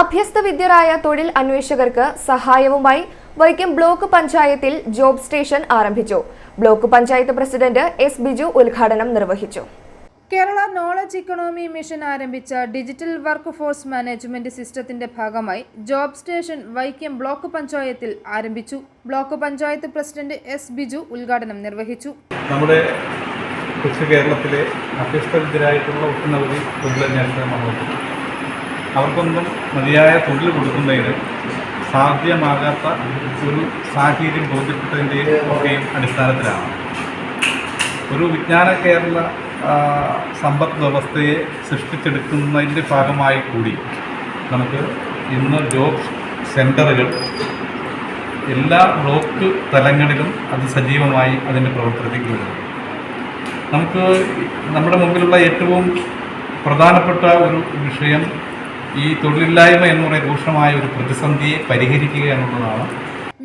അഭ്യസ്തവിദ്യരായ തൊഴിൽ അന്വേഷകർക്ക് സഹായവുമായി വൈക്കം ബ്ലോക്ക് പഞ്ചായത്തിൽ ജോബ് സ്റ്റേഷൻ ആരംഭിച്ചു. Block panchayat president S Biju ഉദ്ഘാടനം നിർവഹിച്ചു. കേരള നോളജ് ഇക്കണോമി മിഷൻ ആരംഭിച്ച ഡിജിറ്റൽ വർക്ക് ഫോഴ്സ് മാനേജ്മെന്റ് സിസ്റ്റത്തിന്റെ ഭാഗമായി ജോബ് സ്റ്റേഷൻ വൈക്കം ബ്ലോക്ക് പഞ്ചായത്തിൽ ആരംഭിച്ചു. Block panchayat president S Biju ഉദ്ഘാടനം നിർവഹിച്ചു. നമ്മുടെ കൊച്ചു കേരളത്തിലെ അഭ്യസ്തവിദ്യരായിട്ടുള്ള ഒട്ടനവധി തൊഴിലന്വേഷണം അവർക്കൊന്നും മതിയായ തൊഴിൽ കൊടുക്കുന്നതിന് സാധ്യമാകാത്ത ഒരു സാഹചര്യം ബോധ്യപ്പെട്ടതിന്റെ ഒക്കെയും അടിസ്ഥാനത്തിലാണ്. ഒരു വിജ്ഞാന കേരള സമ്പദ് വ്യവസ്ഥയെ സൃഷ്ടിച്ചെടുക്കുന്നതിന്റെ ഭാഗമായി കൂടി നമുക്ക് ഇന്ന് ജോബ് സെന്ററുകൾ എല്ലാ ബ്ലോക്ക് തലങ്ങളിലും അത് സജീവമായി അതിന്റെ പ്രവർത്തനത്തിൽ വരുന്നു. നമുക്ക് നമ്മുടെ മുമ്പിലുള്ള ഏറ്റവും പ്രധാനപ്പെട്ട ഒരു വിഷയം ഈ തൊഴിലില്ലായ്മ എന്ന് പറയുന്ന രൂക്ഷമായ ഒരു പ്രതിസന്ധിയെ പരിഹരിക്കുക എന്നുള്ളതാണ്.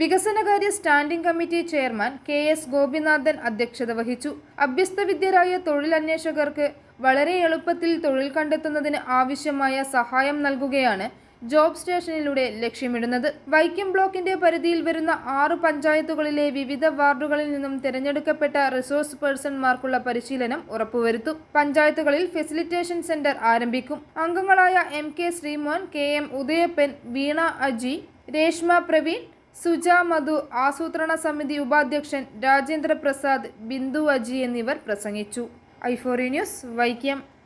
വികസനകാര്യ standing committee chairman K S Gopinathan അധ്യക്ഷത വഹിച്ചു. അഭ്യസ്തവിദ്യരായ തൊഴിലന്വേഷകർക്ക് വളരെ എളുപ്പത്തിൽ തൊഴിൽ കണ്ടെത്തുന്നതിന് ആവശ്യമായ സഹായം നൽകുകയാണ് ജോബ് സ്റ്റേഷനിലൂടെ ലക്ഷ്യമിടുന്നത്. വൈക്കം ബ്ലോക്കിന്റെ പരിധിയിൽ വരുന്ന ആറ് പഞ്ചായത്തുകളിലെ വിവിധ വാർഡുകളിൽ നിന്നും തിരഞ്ഞെടുക്കപ്പെട്ട റിസോഴ്സ് പേഴ്സൺമാർക്കുള്ള പരിശീലനം ഉറപ്പുവരുത്തും. പഞ്ചായത്തുകളിൽ ഫെസിലിറ്റേഷൻ സെന്റർ ആരംഭിക്കും. അംഗങ്ങളായ M K Sreemon K M Udayappan Veena Aji Reshma Praveen Suja Madhu ആസൂത്രണ സമിതി ഉപാധ്യക്ഷൻ രാജേന്ദ്ര പ്രസാദ് ബിന്ദു അജി എന്നിവർ പ്രസംഗിച്ചു. ഐഫോറി ന്യൂസ് വൈക്കം.